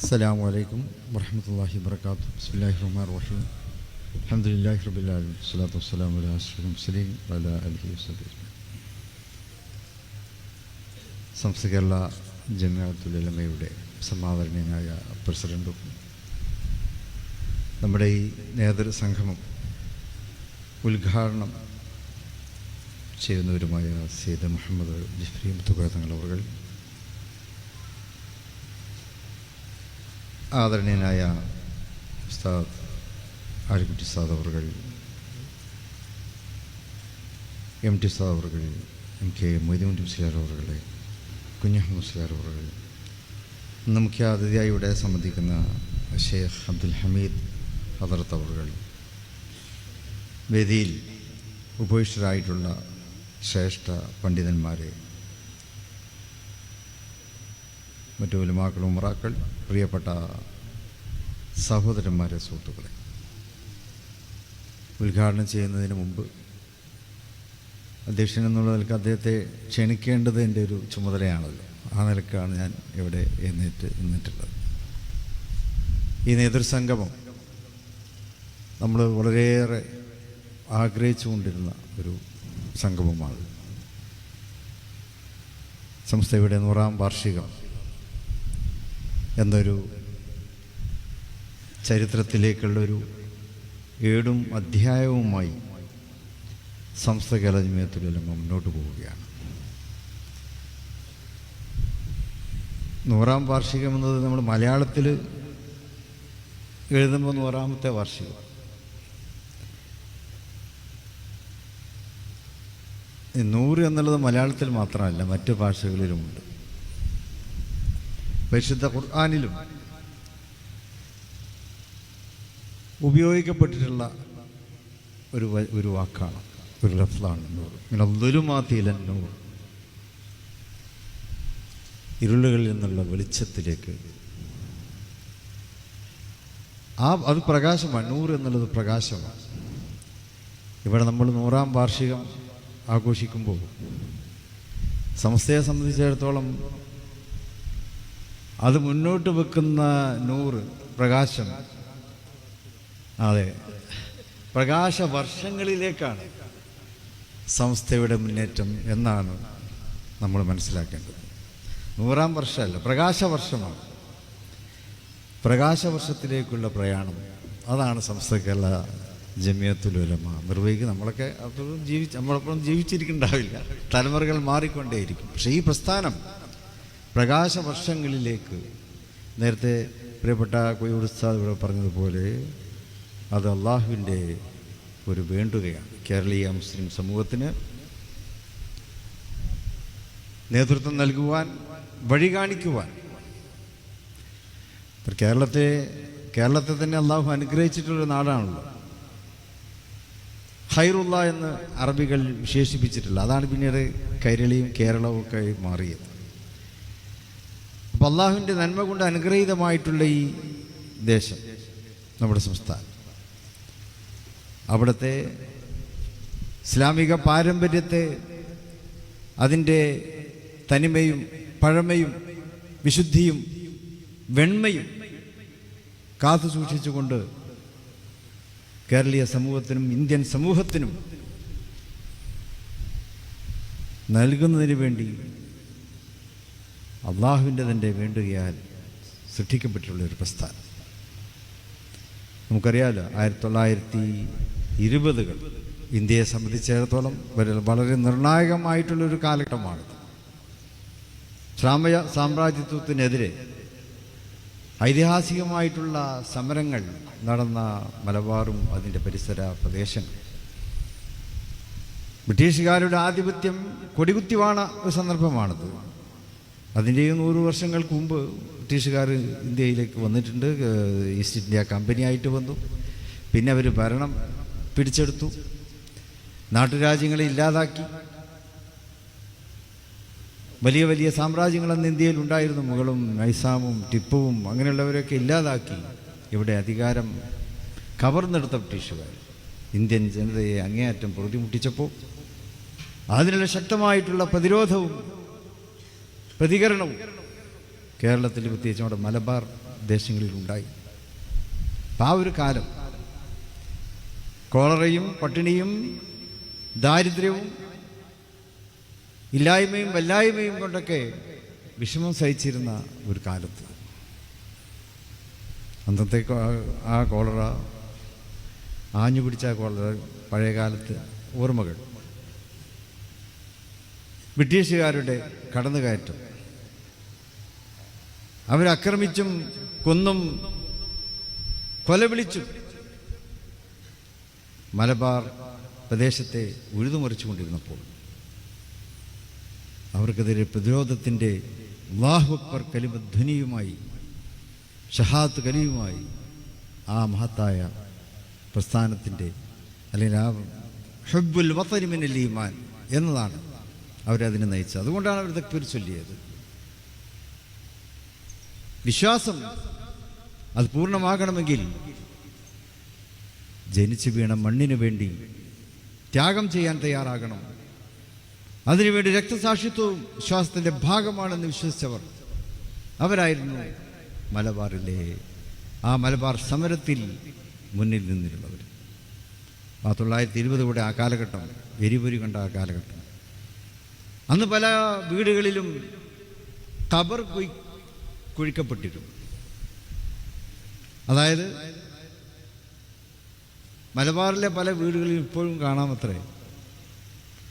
السلام عليكم ورحمة الله وبركاته بسم الله الرحمن الرحيم الحمد لله رب العالمين والصلاة والسلام على أشرف المرسلين وعلى آله وصحبه أجمعين സംസ്ഥ കേരള ജമിയത്തുലമയുടെ സമാദരണീയനായ പ്രസിഡൻറ്റും നമ്മുടെ ഈ നേതൃസംഗമം ഉദ്ഘാടനം ചെയ്യുന്നവരുമായ സെയ്ദ് മുഹമ്മദ് ജിഫ്രി മുത്തുക തങ്ങളവർ ആദരണീയനായ ഉസ്താദ് ആലിക്കുട്ടി സാദ് അവർ എം ടി സാദ് അവർ എം കെ മൊയ്തീൻ മുസ്ലിയാർ അവറുകളെ കുഞ്ഞഹമ്മദ് മുസ്ലിയാർ അവർ മുഖ്യ അതിഥിയായി ഇവിടെ സംബന്ധിക്കുന്ന ഷെയ്ഖ് അബ്ദുൽ ഹമീദ് ഹദർത്ത് അവർ വേദിയിൽ ഉപേക്ഷിതരായിട്ടുള്ള ശ്രേഷ്ഠ പണ്ഡിതന്മാരെ മറ്റു ഉലമാക്കൾ ഉമറാക്കൾ പ്രിയപ്പെട്ട സഹോദരന്മാരെ സുഹൃത്തുക്കളെ. ഉദ്ഘാടനം ചെയ്യുന്നതിന് മുമ്പ് അധ്യക്ഷൻ എന്നുള്ള നിലയ്ക്ക് അദ്ദേഹത്തെ ക്ഷണിക്കേണ്ടത് എന്റെ ഒരു ചുമതലയാണല്ലോ. ആ നിലക്കാണ് ഞാൻ ഇവിടെ എഴുന്നേറ്റ് നിന്നിട്ടുള്ളത്. ഈ നേതൃസംഗമം നമ്മൾ വളരെയേറെ ആഗ്രഹിച്ചുകൊണ്ടിരുന്ന ഒരു സംഗമമാണ്. സംസ്ഥയുടെ നൂറാം വാർഷികം. എന്നൊരു ചരിത്രത്തിലേക്കുള്ളൊരു ഏടും അധ്യായവുമായി സംസ്ഥ കേരളജമയത്തിലെല്ലാം മുന്നോട്ട് പോവുകയാണ്. നൂറാം വാർഷികം എന്നത് നമ്മൾ മലയാളത്തിൽ എഴുതുമ്പോൾ നൂറാമത്തെ വാർഷികം. നൂറ് എന്നുള്ളത് മലയാളത്തിൽ മാത്രമല്ല മറ്റു ഭാഷകളിലുമുണ്ട്. പരിശുദ്ധ ഖുർആാനിലും ഉപയോഗിക്കപ്പെട്ടിട്ടുള്ള ഒരു ഒരു വാക്കാണ് ഒരു ലഫ്ലാണ് നൂറ് ഇങ്ങനെ ഇരുളുകളിൽ നിന്നുള്ള വെളിച്ചത്തിലേക്ക്. ആ അത് പ്രകാശമാണ് നൂറ് എന്നുള്ളത് പ്രകാശമാണ്. ഇവിടെ നമ്മൾ നൂറാം വാർഷികം ആഘോഷിക്കുമ്പോൾ സംസ്ഥയെ സംബന്ധിച്ചിടത്തോളം അത് മുന്നോട്ട് വെക്കുന്ന നൂറ് പ്രകാശം. അതെ. പ്രകാശ വർഷങ്ങളിലേക്കാണ് സംസ്ഥയുടെ മുന്നേറ്റം എന്നാണ് നമ്മൾ മനസ്സിലാക്കേണ്ടത്. നൂറാം വർഷമല്ല പ്രകാശവർഷമാണ്. പ്രകാശവർഷത്തിലേക്കുള്ള പ്രയാണം അതാണ് സംസ്ഥ കേരള ജമിയത്തുലുലമ നിർവഹിക്കുക നമ്മളൊക്കെ അപ്പോഴും ജീവിച്ച് നമ്മളപ്പോഴും ജീവിച്ചിരിക്കുന്നുണ്ടാവില്ല തലമുറകൾ മാറിക്കൊണ്ടേയിരിക്കും. പക്ഷേ ഈ പ്രസ്ഥാനം പ്രകാശവർഷങ്ങളിലേക്ക് നേരത്തെ പ്രിയപ്പെട്ട കൊയ്യൂർ ഇവിടെ പറഞ്ഞതുപോലെ അത് അള്ളാഹുവിന്റെ ഒരു വേണ്ടുകയാണ്. കേരളീയ മുസ്ലിം സമൂഹത്തിന് നേതൃത്വം നൽകുവാൻ വഴി കാണിക്കുവാൻ. കേരളത്തെ കേരളത്തെ തന്നെ അള്ളാഹു അനുഗ്രഹിച്ചിട്ടുള്ള നാടാണല്ലോ. ഹൈറുള്ള എന്ന് അറബികൾ വിശേഷിപ്പിച്ചിട്ടില്ല. അതാണ് പിന്നീട് കൈരളിയും കേരളവും ഒക്കെ മാറിയത്. അപ്പം അള്ളാഹുവിന്റെ നന്മ കൊണ്ട് അനുഗ്രഹീതമായിട്ടുള്ള ഈ ദേശം നമ്മുടെ സംസ്ഥാനം. അവിടുത്തെ ഇസ്ലാമിക പാരമ്പര്യത്തെ അതിന്റെ തനിമയും പഴമയും വിശുദ്ധിയും വെണ്മയും കാത്തു സൂക്ഷിച്ചുകൊണ്ട് കേരളീയ സമൂഹത്തിനും ഇന്ത്യൻ സമൂഹത്തിനും നൽകുന്നതിന് വേണ്ടി അള്ളാഹുവിന്റെ തന്നെ വേണ്ടുകയാൽ സൃഷ്ടിക്കപ്പെട്ടിട്ടുള്ള ഒരു പ്രസ്ഥാനം. നമുക്കറിയാമല്ലോ ആയിരത്തി തൊള്ളായിരത്തി ഇരുപതുകൾ ഇന്ത്യയെ സംബന്ധിച്ചിടത്തോളം വളരെ നിർണായകമായിട്ടുള്ളൊരു കാലഘട്ടമാണ് സാമയ സാമ്രാജ്യത്വത്തിനെതിരെ ഐതിഹാസികമായിട്ടുള്ള സമരങ്ങൾ നടന്ന മലബാറും അതിന്റെ പരിസര പ്രദേശങ്ങൾ. ബ്രിട്ടീഷുകാരുടെ ആധിപത്യം കൊടികുത്തിവാണ ഒരു സന്ദർഭമാണത്. അതിന്റെയും നൂറ് വർഷങ്ങൾക്ക് മുമ്പ് ബ്രിട്ടീഷുകാർ ഇന്ത്യയിലേക്ക് വന്നിട്ടുണ്ട്. ഈസ്റ്റ് ഇന്ത്യ കമ്പനിയായിട്ട് വന്നു. പിന്നെ അവർ ഭരണം പിടിച്ചെടുത്തു. നാട്ടുരാജ്യങ്ങളെ ഇല്ലാതാക്കി. വലിയ വലിയ സാമ്രാജ്യങ്ങൾ അന്ന് ഇന്ത്യയിൽ ഉണ്ടായിരുന്നു. മുകളും നൈസാമും ടിപ്പുവും അങ്ങനെയുള്ളവരൊക്കെ ഇല്ലാതാക്കി. ഇവിടെ അധികാരം കവർന്നെടുത്ത ബ്രിട്ടീഷുകാർ. ഇന്ത്യൻ ജനതയെ അങ്ങേയറ്റം പൊറുതിമുട്ടിച്ചപ്പോൾ അതിനുള്ള ശക്തമായിട്ടുള്ള പ്രതിരോധവും പ്രതികരണവും കേരളത്തിൽ പ്രത്യേകിച്ച് നമ്മുടെ മലബാർ ദേശങ്ങളിലുണ്ടായി അപ്പം ആ ഒരു കാലം കോളറയും പട്ടിണിയും ദാരിദ്ര്യവും ഇല്ലായ്മയും വല്ലായ്മയും കൊണ്ടൊക്കെ വിഷമം സഹിച്ചിരുന്ന ഒരു കാലത്ത്. അന്നത്തെ ആ കോളറ ആഞ്ഞു പിടിച്ച കോളറ പഴയകാലത്ത് ഓർമ്മകൾ. ബ്രിട്ടീഷുകാരുടെ കടന്നുകയറ്റം. അവരാക്രമിച്ചും കൊന്നും കൊല വിളിച്ചും മലബാർ പ്രദേശത്തെ ഉഴുതുമറിച്ചുകൊണ്ടിരുന്നപ്പോൾ അവർക്കെതിരെ പ്രതിരോധത്തിന്റെ അല്ലാഹു അക്ബർ കലിമധ്വനിയുമായി ഷഹാത്ത് കലിയുമായി ആ മഹത്തായ പ്രസ്ഥാനത്തിന്റെ അല്ലെങ്കിൽ ആ ഹബ്ബുൽ വത്തനിമിനൽ ഈമാൻ എന്നതാണ് അവരതിനെ നയിച്ചത്. അതുകൊണ്ടാണ് അവർ തക്പീർ ചൊല്ലിയത്. വിശ്വാസം അത് പൂർണമാകണമെങ്കിൽ ജനിച്ചു വീണ മണ്ണിനു വേണ്ടി ത്യാഗം ചെയ്യാൻ തയ്യാറാകണം. അതിനുവേണ്ടി രക്തസാക്ഷിത്വവും വിശ്വാസത്തിന്റെ ഭാഗമാണെന്ന് വിശ്വസിച്ചവർ അവരായിരുന്നു മലബാറിലെ ആ മലബാർ സമരത്തിൽ മുന്നിൽ നിന്നിരുന്നവർ. ആ തൊള്ളായിരത്തി ഇരുപത് കൂടെ ആ കാലഘട്ടം എരിപൊരി കണ്ട ആ കാലഘട്ടം. അന്ന് പല വീടുകളിലും കബർ കുഴിക്കപ്പെട്ടിരുന്നു. അതായത് മലബാറിലെ പല വീടുകളിൽ ഇപ്പോഴും കാണാമത്രേ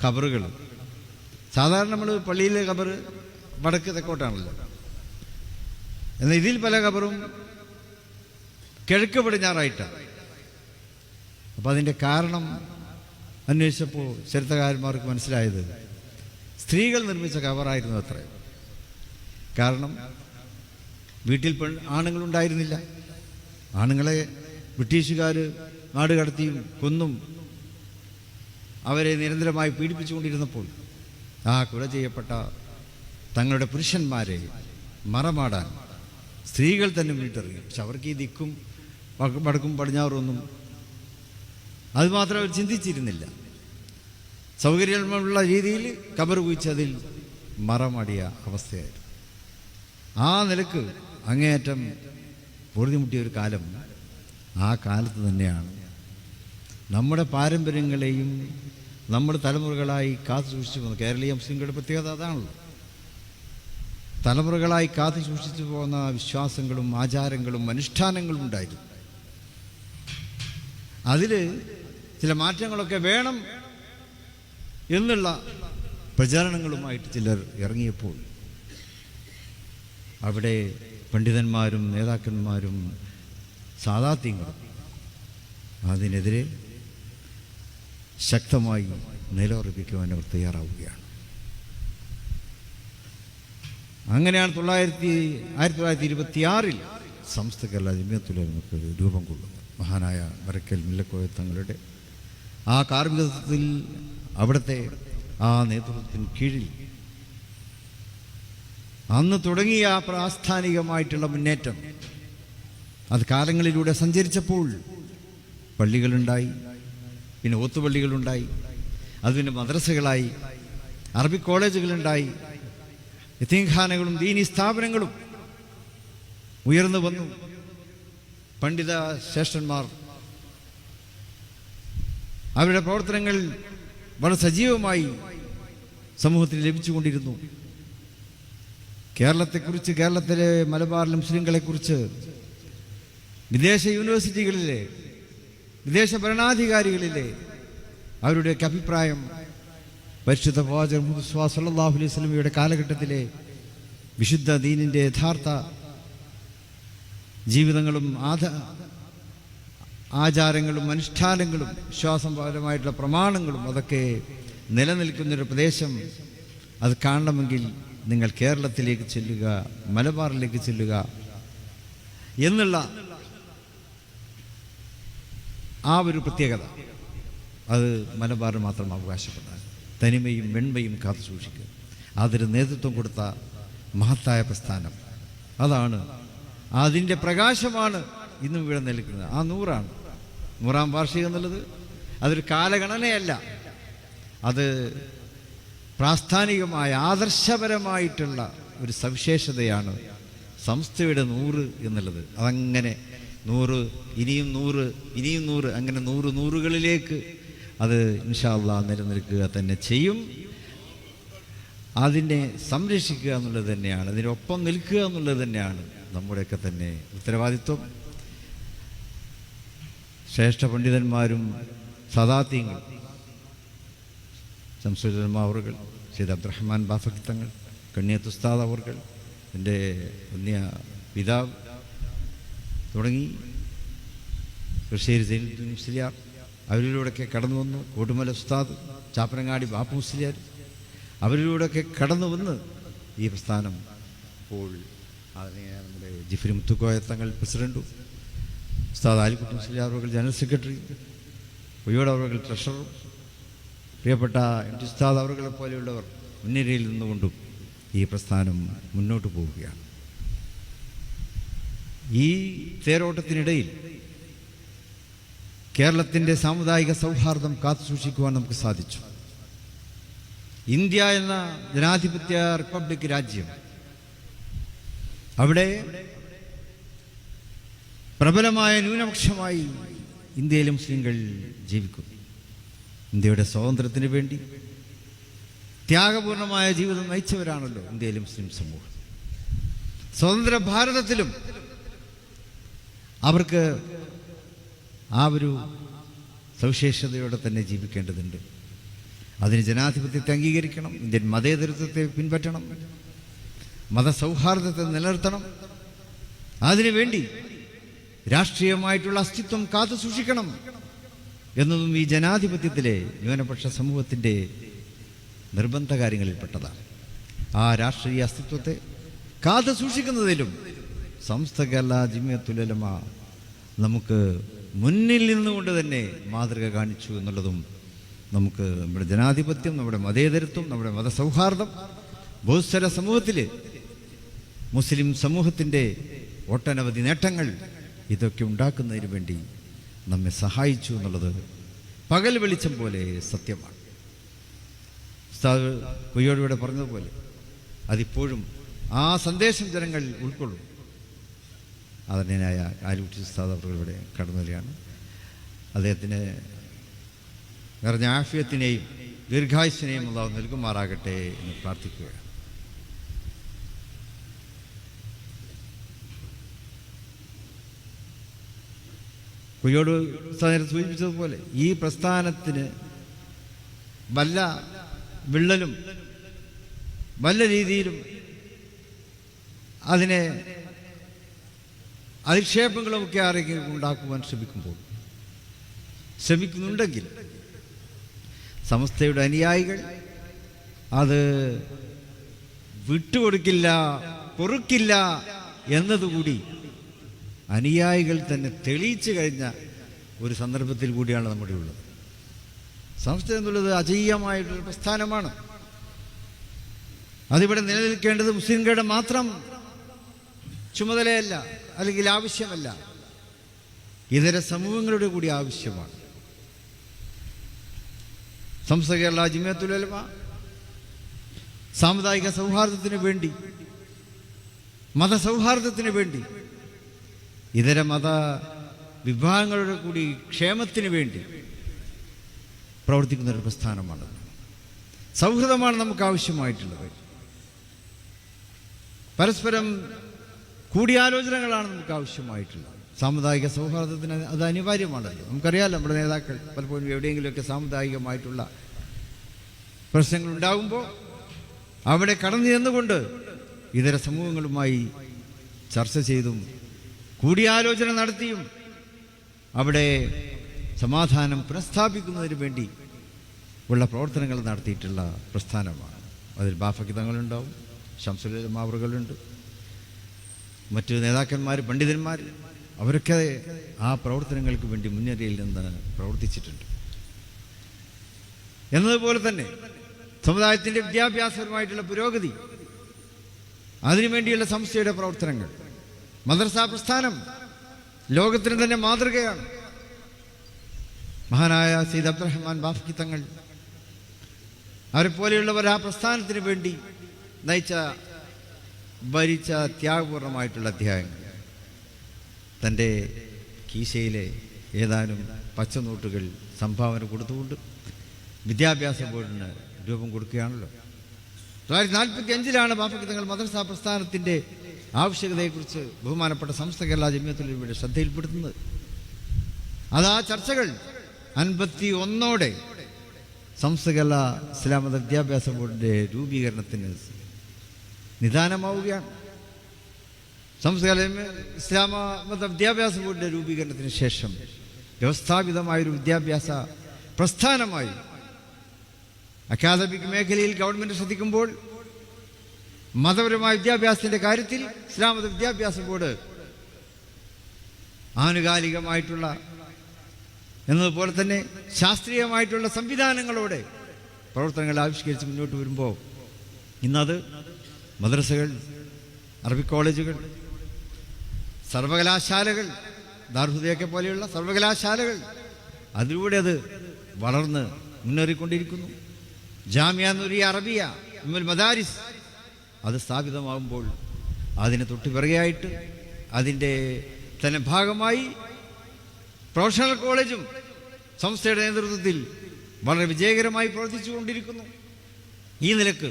ഖബറുകൾ സാധാരണ നമ്മൾ പള്ളിയിലെ ഖബർ വടക്ക് തെക്കോട്ടാണല്ലോ. എന്നാൽ ഇതിൽ പല ഖബറും കിഴക്ക് പടിഞ്ഞാറായിട്ടാണ് അപ്പോൾ അതിന്റെ കാരണം അന്വേഷിച്ചപ്പോൾ ചരിത്രകാരന്മാർക്ക് മനസ്സിലായത് സ്ത്രീകൾ നിർമ്മിച്ച കവറായിരുന്നു അത്ര. കാരണം വീട്ടിൽ പെൺ ആണുങ്ങളുണ്ടായിരുന്നില്ല. ആണുങ്ങളെ ബ്രിട്ടീഷുകാർ നാട് കടത്തിയും കൊന്നും അവരെ നിരന്തരമായി പീഡിപ്പിച്ചുകൊണ്ടിരുന്നപ്പോൾ ആ കൊല ചെയ്യപ്പെട്ട തങ്ങളുടെ പുരുഷന്മാരെ മറമാടാൻ സ്ത്രീകൾ തന്നെ മുന്നിട്ടിറങ്ങി പക്ഷെ അവർക്ക് ഈ ദിക്കും വടക്കും പടിഞ്ഞാറൊന്നും അതുമാത്രം അവർ ചിന്തിച്ചിരുന്നില്ല. സൗകര്യമുള്ള രീതിയിൽ കബർ കുഴിച്ചതിൽ മറമാടിയ അവസ്ഥയായിരുന്നു. ആ നിലയ്ക്ക് അങ്ങേയറ്റം പൊഴുതിമുട്ടിയ ഒരു കാലം ആ കാലത്ത് തന്നെയാണ്. നമ്മുടെ പാരമ്പര്യങ്ങളെയും നമ്മുടെ തലമുറകളായി കാത്തു സൂക്ഷിച്ചു പോകുന്ന കേരളീയ മുസ്ലിങ്ങളുടെ പ്രത്യേകത അതാണല്ലോ. തലമുറകളായി കാത്തു സൂക്ഷിച്ചു പോകുന്ന വിശ്വാസങ്ങളും ആചാരങ്ങളും അനുഷ്ഠാനങ്ങളും ഉണ്ടായിരുന്നു. അതിൽ ചില മാറ്റങ്ങളൊക്കെ വേണം എന്നുള്ള പ്രചാരണങ്ങളുമായിട്ട് ചിലർ ഇറങ്ങിയപ്പോൾ അവിടെ പണ്ഡിതന്മാരും നേതാക്കന്മാരും സാധാത്യങ്ങളും അതിനെതിരെ ശക്തമായി നിലയുറപ്പിക്കുവാൻ അവർ തയ്യാറാവുകയാണ്. അങ്ങനെയാണ് തൊള്ളായിരത്തി ആയിരത്തി തൊള്ളായിരത്തി ഇരുപത്തിയാറിൽ സംസ്ഥ കേരള ജമിയത്തുലമക്ക് രൂപം കൊള്ളുന്നത്. മഹാനായ വരക്കൽ മില്ലക്കോയ തങ്ങളുടെ ആ കാർമ്മികത്വത്തിൽ അവിടുത്തെ ആ നേതൃത്വത്തിന് കീഴിൽ അന്ന് തുടങ്ങിയ ആ പ്രാസ്ഥാനികമായിട്ടുള്ള മുന്നേറ്റം. അത് കാലങ്ങളിലൂടെ സഞ്ചരിച്ചപ്പോൾ പള്ളികളുണ്ടായി പിന്നെ ഓത്തുപള്ളികളുണ്ടായി അത് പിന്നെ മദ്രസകളായി അറബി കോളേജുകളുണ്ടായി യത്തീംഖാനകളും ദീനി സ്ഥാപനങ്ങളും ഉയർന്നു വന്നു. പണ്ഡിത ശ്രേഷ്ഠന്മാർ അവരുടെ പ്രവർത്തനങ്ങൾ വളരെ സജീവമായി സമൂഹത്തിൽ ലഭിച്ചുകൊണ്ടിരുന്നു. കേരളത്തെക്കുറിച്ച് കേരളത്തിലെ മലബാറിലെ മുസ്ലിങ്ങളെക്കുറിച്ച് വിദേശ യൂണിവേഴ്സിറ്റികളിലെ വിദേശ ഭരണാധികാരികളിലെ അവരുടെയൊക്കെ അഭിപ്രായം പരിശുദ്ധ പ്രവാചകൻ സല്ലല്ലാഹു അലൈഹി സ്വലമിയുടെ കാലഘട്ടത്തിലെ വിശുദ്ധ ദീനിന്റെ യഥാർത്ഥ ജീവിതങ്ങളും ആധ ആചാരങ്ങളും അനുഷ്ഠാനങ്ങളും വിശ്വാസപരമായിട്ടുള്ള പ്രമാണങ്ങളും അതൊക്കെ നിലനിൽക്കുന്നൊരു പ്രദേശം അത് കാണണമെങ്കിൽ നിങ്ങൾ കേരളത്തിലേക്ക് ചെല്ലുക മലബാറിലേക്ക് ചെല്ലുക എന്നുള്ള ആ ഒരു പ്രത്യേകത. അത് മലബാറിന് മാത്രം അവകാശപ്പെട്ടതാണ് തനിമയും വെണ്മയും കാത്തു സൂക്ഷിക്കുക. അതിന് നേതൃത്വം കൊടുത്ത മഹത്തായ പ്രസ്ഥാനം. അതാണ് അതിന്റെ പ്രകാശമാണ് ഇന്നും ഇവിടെ നിൽക്കുന്നത് ആ നൂറാണ്. നൂറാം വാർഷികം എന്നുള്ളത് അതൊരു കാലഗണനയല്ല. അത് പ്രാസ്ഥാനികമായ ആദർശപരമായിട്ടുള്ള ഒരു സവിശേഷതയാണ് സംസ്ഥയുടെ നൂറ് എന്നുള്ളത്. അതങ്ങനെ നൂറ് ഇനിയും നൂറ് ഇനിയും നൂറ് അങ്ങനെ നൂറ് നൂറുകളിലേക്ക് അത് ഇൻഷാല്ല നിലനിൽക്കുക തന്നെ ചെയ്യും. അതിനെ സംരക്ഷിക്കുക എന്നുള്ളത് തന്നെയാണ്. അതിനൊപ്പം നിൽക്കുക എന്നുള്ളത് തന്നെയാണ് നമ്മുടെയൊക്കെ തന്നെ ഉത്തരവാദിത്വം. ശ്രേഷ്ഠ പണ്ഡിതന്മാരും സദാത്യങ്ങളും ശംസുലന്മാവറുകൾ സീദ് അബ്ദുറഹ്മാൻ ബാഫക്കി തങ്ങൾ കണ്ണിയത്ത് ഉസ്താദ് അവർകൾ എന്റെ പുണ്യ പിതാവ് തുടങ്ങി കൃഷിയേരി സൈനുദ്ദീൻ മുസ്ലിയാർ അവരിലൂടെയൊക്കെ കടന്നു വന്നു കോട്ടുമല ഉസ്താദ് ചാപ്പനങ്ങാടി ബാപ്പു മുസ്ലിയാർ അവരിലൂടെയൊക്കെ കടന്നു വന്ന് ഈ പ്രസ്ഥാനം ഇപ്പോൾ അതിനെ നമ്മുടെ ജിഫിരി മുത്തുക്കോയ തങ്ങൾ പ്രസിഡന്റും ഉസ്താദ് ആലിക്കുട്ടി മുസ്ലിയാർ ജനറൽ സെക്രട്ടറി ഉയ്യോട് അവർ ട്രഷററും പ്രിയപ്പെട്ട എം ടി ഉസ്താദ് അവറുകളെ പോലെയുള്ളവർ മുൻനിരയിൽ നിന്നുകൊണ്ടും ഈ പ്രസ്ഥാനം മുന്നോട്ട് പോവുകയാണ്. ഈ തേരോട്ടത്തിനിടയിൽ കേരളത്തിന്റെ സാമുദായിക സൗഹാർദ്ദം കാത്തുസൂക്ഷിക്കുവാൻ നമുക്ക് സാധിച്ചു. ഇന്ത്യ എന്ന ജനാധിപത്യ റിപ്പബ്ലിക് രാജ്യം അവിടെ പ്രബലമായ ന്യൂനപക്ഷമായി ഇന്ത്യയിലെ മുസ്ലിങ്ങൾ ജീവിക്കുന്നു. ഇന്ത്യയുടെ സ്വാതന്ത്ര്യത്തിന് വേണ്ടി ത്യാഗപൂർണമായ ജീവിതം നയിച്ചവരാണല്ലോ ഇന്ത്യയിലെ മുസ്ലിം സമൂഹം. സ്വതന്ത്ര ഭാരതത്തിലും അവർക്ക് ആ ഒരു സവിശേഷതയോടെ തന്നെ ജീവിക്കേണ്ടതുണ്ട്. അതിന് ജനാധിപത്യത്തെ അംഗീകരിക്കണം ഇന്ത്യൻ മതേതരത്വത്തെ പിൻപറ്റണം മതസൗഹാർദ്ദത്തെ നിലനിർത്തണം. അതിനുവേണ്ടി രാഷ്ട്രീയമായിട്ടുള്ള അസ്തിത്വം കാത്തു സൂക്ഷിക്കണം എന്നതും ഈ ജനാധിപത്യത്തിലെ ന്യൂനപക്ഷ സമൂഹത്തിന്റെ നിർബന്ധ കാര്യങ്ങളിൽപ്പെട്ടതാണ് ആ രാഷ്ട്രീയ അസ്തിത്വത്തെ കാത്തു സൂക്ഷിക്കുന്നതിലും സംസ്ഥ കേരള ജിമ്യത്തുലമ നമുക്ക് മുന്നിൽ നിന്നുകൊണ്ട് തന്നെ മാതൃക കാണിച്ചു എന്നുള്ളതും നമുക്ക് നമ്മുടെ ജനാധിപത്യം നമ്മുടെ മതേതരത്വം നമ്മുടെ മതസൗഹാർദ്ദം ബഹുസ്വര സമൂഹത്തിൽ മുസ്ലിം സമൂഹത്തിന്റെ ഒട്ടനവധി നേട്ടങ്ങൾ ഇതൊക്കെ ഉണ്ടാക്കുന്നതിന് വേണ്ടി നമ്മെ സഹായിച്ചു എന്നുള്ളത് പകൽ വെളിച്ചം പോലെ സത്യമാണ്. ഉസ്താദ് കുയ്യോടിവിടെ പറഞ്ഞതുപോലെ അതിപ്പോഴും ആ സന്ദേശം ജനങ്ങൾ ഉൾക്കൊള്ളും. ആദരണീയനായ ആലുട്ടി ഉസ്താദ് അവർ ഇവിടെ കടന്നു വരികയാണ്. അദ്ദേഹത്തിന് നിറഞ്ഞ ആഫിയത്തിനെയും ദീർഘായുസിനെയും അള്ളാഹു നൽകുമാറാകട്ടെ എന്ന് പ്രാർത്ഥിക്കുകയാണ്. കുയ്യോട് നേരം സൂചിപ്പിച്ചതുപോലെ ഈ പ്രസ്ഥാനത്തിന് വല്ല വിള്ളലും വല്ല രീതിയിലും അതിനെ അധിക്ഷേപങ്ങളുമൊക്കെ ആരെങ്കിലും ഉണ്ടാക്കുവാൻ ശ്രമിക്കുമ്പോൾ ശ്രമിക്കുന്നുണ്ടെങ്കിൽ സമസ്തയുടെ അനുയായികൾ അത് വിട്ടുകൊടുക്കില്ല പൊറുക്കില്ല എന്നതുകൂടി അനുയായികൾ തന്നെ തെളിയിച്ചു കഴിഞ്ഞ ഒരു സന്ദർഭത്തിൽ കൂടിയാണ് നമ്മുടെ ഉള്ളത്. സംസ്ഥ എന്നുള്ളത് അജയ്യമായിട്ടൊരു പ്രസ്ഥാനമാണ്. അതിവിടെ നിലനിൽക്കേണ്ടത് മുസ്ലിംകളുടെ മാത്രം ചുമതലയല്ല അല്ലെങ്കിൽ ആവശ്യമല്ല. ഇതര സമൂഹങ്ങളുടെ കൂടി ആവശ്യമാണ്. സംസ്ഥ കേരള ജിമ്മത്തുലമ സാമുദായിക സൗഹാർദ്ദത്തിന് വേണ്ടി മതസൗഹാർദ്ദത്തിന് വേണ്ടി ഇതര മത വിഭാഗങ്ങളുടെ കൂടി ക്ഷേമത്തിന് വേണ്ടി പ്രവർത്തിക്കുന്ന ഒരു പ്രസ്ഥാനമാണ്. സൗഹൃദമാണ് നമുക്ക് ആവശ്യമായിട്ടുള്ളത്. പരസ്പരം കൂടിയാലോചനകളാണ് നമുക്ക് ആവശ്യമായിട്ടുള്ളത്. സാമുദായിക സൗഹാർദ്ദത്തിന് അത് അനിവാര്യമാണല്ലോ. നമുക്കറിയാമല്ലോ നമ്മുടെ നേതാക്കൾ പലപ്പോഴും എവിടെയെങ്കിലുമൊക്കെ സാമുദായികമായിട്ടുള്ള പ്രശ്നങ്ങൾ ഉണ്ടാകുമ്പോൾ അവിടെ കടന്നു ചെന്നുകൊണ്ട് ഇതര സമൂഹങ്ങളുമായി ചർച്ച ചെയ്തും കൂടിയാലോചന നടത്തിയും അവിടെ സമാധാനം പുനഃസ്ഥാപിക്കുന്നതിന് വേണ്ടി ഉള്ള പ്രവർത്തനങ്ങൾ നടത്തിയിട്ടുള്ള പ്രസ്ഥാനമാണ്. അതിൽ ബാഫക്കിതങ്ങളുണ്ടാവും ശംസുലമാവറുകളുണ്ട് മറ്റു നേതാക്കന്മാർ പണ്ഡിതന്മാർ അവരൊക്കെ ആ പ്രവർത്തനങ്ങൾക്ക് വേണ്ടി മുന്നറിയിൽ നിന്ന് പ്രവർത്തിച്ചിട്ടുണ്ട്. എന്നതുപോലെ തന്നെ സമുദായത്തിന്റെ വിദ്യാഭ്യാസപരമായിട്ടുള്ള പുരോഗതി അതിനുവേണ്ടിയുള്ള സംസ്ഥയുടെ പ്രവർത്തനങ്ങൾ മദ്രസ പ്രസ്ഥാനം ലോകത്തിന് തന്നെ മാതൃകയാണ്. മഹാനായ സീദ് അബ്ദുറഹ്മാൻ ബാഫ്കി തങ്ങൾ അവരെ പോലെയുള്ളവർ ആ പ്രസ്ഥാനത്തിന് വേണ്ടി നയിച്ച ഭരിച്ച ത്യാഗപൂർണമായിട്ടുള്ള അധ്യായങ്ങൾ. തന്റെ കീശയിലെ ഏതാനും പച്ചനോട്ടുകൾ സംഭാവന കൊടുത്തുകൊണ്ട് വിദ്യാഭ്യാസ ബോർഡിന് രൂപം കൊടുക്കുകയാണല്ലോ. തൊള്ളായിരത്തി നാൽപ്പത്തി അഞ്ചിലാണ് ബാഫക്കി തങ്ങൾ മദ്രസ പ്രസ്ഥാനത്തിന്റെ ആവശ്യകതയെക്കുറിച്ച് ബഹുമാനപ്പെട്ട സംസ്ഥ കേരള ജമ്യത്തിലൂടെ ശ്രദ്ധയിൽപ്പെടുത്തുന്നത്. അത് ആ ചർച്ചകൾ അൻപത്തി ഒന്നോടെ സംസ്ഥ കേരള ഇസ്ലാമത വിദ്യാഭ്യാസ ബോർഡിന്റെ രൂപീകരണത്തിന് നിദാനമാവുകയാണ്. സംസ്ഥ കേരള ഇസ്ലാമത വിദ്യാഭ്യാസ ബോർഡിന്റെ രൂപീകരണത്തിന് ശേഷം വ്യവസ്ഥാപിതമായൊരു വിദ്യാഭ്യാസ പ്രസ്ഥാനമായി അക്കാദമിക് മേഖലയിൽ ഗവൺമെന്റ് ശ്രദ്ധിക്കുമ്പോൾ മതപരമായ വിദ്യാഭ്യാസത്തിന്റെ കാര്യത്തിൽ ഇസ്ലാം മത വിദ്യാഭ്യാസ ബോർഡ് ആനുകാലികമായിട്ടുള്ള എന്നതുപോലെ തന്നെ ശാസ്ത്രീയമായിട്ടുള്ള സംവിധാനങ്ങളോടെ പ്രവർത്തനങ്ങൾ ആവിഷ്കരിച്ച് മുന്നോട്ട് വരുമ്പോൾ ഇന്നത് മദ്രസകൾ അറബി കോളേജുകൾ സർവകലാശാലകൾ ദാർഹുദയൊക്കെ പോലെയുള്ള സർവകലാശാലകൾ അതിലൂടെ അത് വളർന്ന് മുന്നേറിക്കൊണ്ടിരിക്കുന്നു. ജാമ്യ നുരിയ അറബിയ മദാരിസ് അത് സ്ഥാപിതമാകുമ്പോൾ അതിന് തൊട്ട് പിറകെയായിട്ട് അതിന്റെ തന്നെ ഭാഗമായി പ്രൊഫഷണൽ കോളേജും സംസ്ഥയുടെ നേതൃത്വത്തിൽ വളരെ വിജയകരമായി പ്രവർത്തിച്ചുകൊണ്ടിരിക്കുന്നു ഈ നിലയ്ക്ക്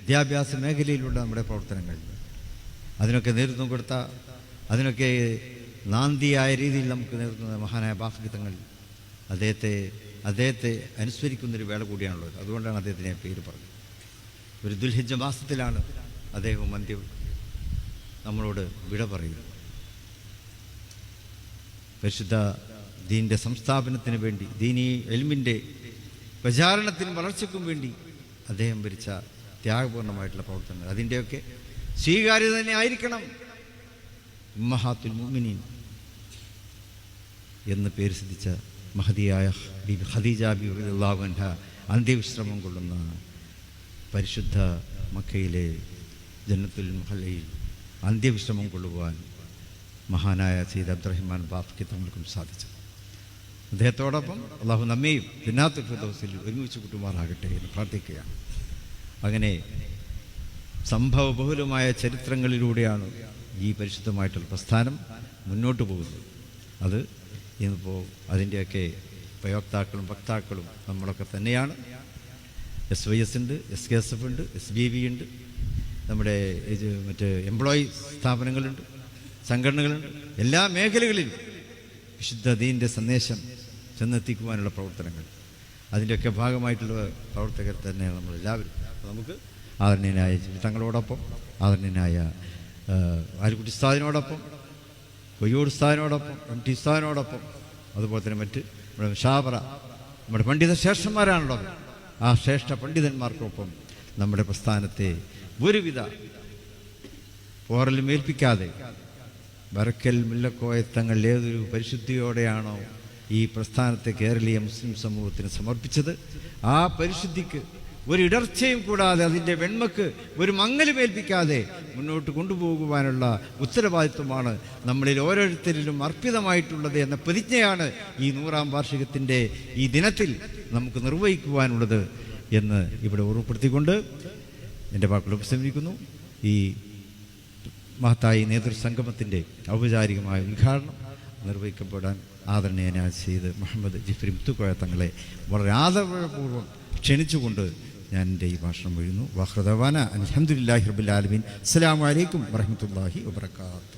വിദ്യാഭ്യാസ മേഖലയിലുള്ള നമ്മുടെ പ്രവർത്തനങ്ങൾ അതിനൊക്കെ നേതൃത്വം കൊടുത്ത അതിനൊക്കെ നാന്തിയായ രീതിയിൽ നമുക്ക് നേതൃത്വം മഹാനായ ബാഫിത്തങ്ങൾ അദ്ദേഹത്തെ അദ്ദേഹത്തെ അനുസ്മരിക്കുന്നൊരു വേള കൂടിയാണുള്ളത്. അതുകൊണ്ടാണ് അദ്ദേഹത്തിന് പേര് പറഞ്ഞത്. ഒരു ദുൽഹിജ മാസത്തിലാണ് അദ്ദേഹം അന്ത്യം നമ്മളോട് വിട പറയുന്നു. പരിശുദ്ധ ദീന്റെ സംസ്ഥാപനത്തിന് വേണ്ടി ദീനി എൽമിന്റെ പ്രചാരണത്തിനും വളർച്ചയ്ക്കും വേണ്ടി അദ്ദേഹം ഭരിച്ച ത്യാഗപൂർണമായിട്ടുള്ള പ്രവർത്തനങ്ങൾ. അതിന്റെയൊക്കെ സ്വീകാര്യത തന്നെ ആയിരിക്കണം. മഹാത്തുൽ മുമിനീൻ എന്ന് പേര് സിദ്ധിച്ച മഹതിയായ ബിബി ഖദീജ ബീബി അന്ത്യവിശ്രമം കൊള്ളുന്ന പരിശുദ്ധ മക്കയിലെ ജന്നത്തുൽ മഹലയിൽ അന്ത്യവിശ്രമം കൊള്ളുവാൻ മഹാനായ സീദ് അബ്ദുറഹിമാൻ ബാഫ്ക്ക് തങ്ങൾക്കും സാധിച്ചു അദ്ദേഹത്തോടൊപ്പം അള്ളാഹു നമ്മയും പിന്നാത്ത ഫിദോസിൽ ഒരുമിച്ച് കൂട്ടുമാറാകട്ടെ എന്ന് പ്രാർത്ഥിക്കുകയാണ്. അങ്ങനെ സംഭവബഹുലമായ ചരിത്രങ്ങളിലൂടെയാണ് ഈ പരിശുദ്ധമായിട്ടുള്ള പ്രസ്ഥാനം മുന്നോട്ട് പോകുന്നത്. അത് ഇന്നിപ്പോൾ അതിന്റെയൊക്കെ പ്രയോക്താക്കളും വക്താക്കളും നമ്മളൊക്കെ തന്നെയാണ്. എസ് വൈ എസ് ഉണ്ട് എസ് കെ എസ് എഫ് ഉണ്ട് എസ് ബി വി ഉണ്ട് നമ്മുടെ ഇത് മറ്റ് എംപ്ലോയി സ്ഥാപനങ്ങളുണ്ട് സംഘടനകളുണ്ട് എല്ലാ മേഖലകളിലും വിശുദ്ധ ദീന്റെ സന്ദേശം ചെന്നെത്തിക്കുവാനുള്ള പ്രവർത്തനങ്ങൾ. അതിന്റെയൊക്കെ ഭാഗമായിട്ടുള്ള പ്രവർത്തകർ തന്നെയാണ് നമ്മളെല്ലാവരും. അപ്പോൾ നമുക്ക് ആദരണീയനായ തങ്ങളോടൊപ്പം ആദരണീയനായ ആലിക്കുട്ടി സ്ഥാനോടൊപ്പം കൊയ്യൂർ സ്ഥാനോടൊപ്പം എം ടി സ്ഥാനോടൊപ്പം അതുപോലെ തന്നെ മറ്റ് നമ്മുടെ ഷാബറ നമ്മുടെ പണ്ഡിത ശ്രേഷ്ഠന്മാരാണല്ലോ ആ ശ്രേഷ്ഠ പണ്ഡിതന്മാർക്കൊപ്പം നമ്മുടെ പ്രസ്ഥാനത്തെ ഒരുവിധ. പോറലും ഏൽപ്പിക്കാതെ. വരക്കൽ മുല്ലക്കോയത്തങ്ങൾ ഏതൊരു പരിശുദ്ധിയോടെയാണോ ഈ പ്രസ്ഥാനത്തെ കേരളീയ മുസ്ലിം സമൂഹത്തിന് സമർപ്പിച്ചത്? ആ പരിശുദ്ധിക്ക് ഒരു ഇടർച്ചയും കൂടാതെ അതിന്റെ വെണ്മക്ക് ഒരു മങ്ങലും ഏൽപ്പിക്കാതെ മുന്നോട്ട് കൊണ്ടുപോകുവാനുള്ള ഉത്തരവാദിത്വമാണ് നമ്മളിൽ ഓരോരുത്തരിലും അർപ്പിതമായിട്ടുള്ളത് എന്ന പ്രതിജ്ഞയാണ് ഈ നൂറാം വാർഷികത്തിന്റെ ഈ ദിനത്തിൽ നമുക്ക് നിർവഹിക്കുവാനുള്ളത് എന്ന് ഇവിടെ ഓർമ്മപ്പെടുത്തിക്കൊണ്ട് എന്റെ വാക്കുകൾ ഉപസംഹരിക്കുന്നു. ഈ മഹത്തായി നേതൃസംഗമത്തിന്റെ ഔപചാരികമായ ഉദ്ഘാടനം നിർവഹിക്കപ്പെടാൻ ആദരണീയനായ ചെയ്ത് മുഹമ്മദ് ജിഫ്രി മുത്തുക്കോയ തങ്ങളെ വളരെ ആദരപൂർവം ക്ഷണിച്ചുകൊണ്ട് ഞാൻ എന്റെ ഈ ഭാഷണം വീഴുന്നു വാഹൃദവാന അലഹമുല്ലാഹി റബുലാലമീൻ അസ്സാം വലൈക്കും വറഹമത്തല്ലാഹി വാത്തു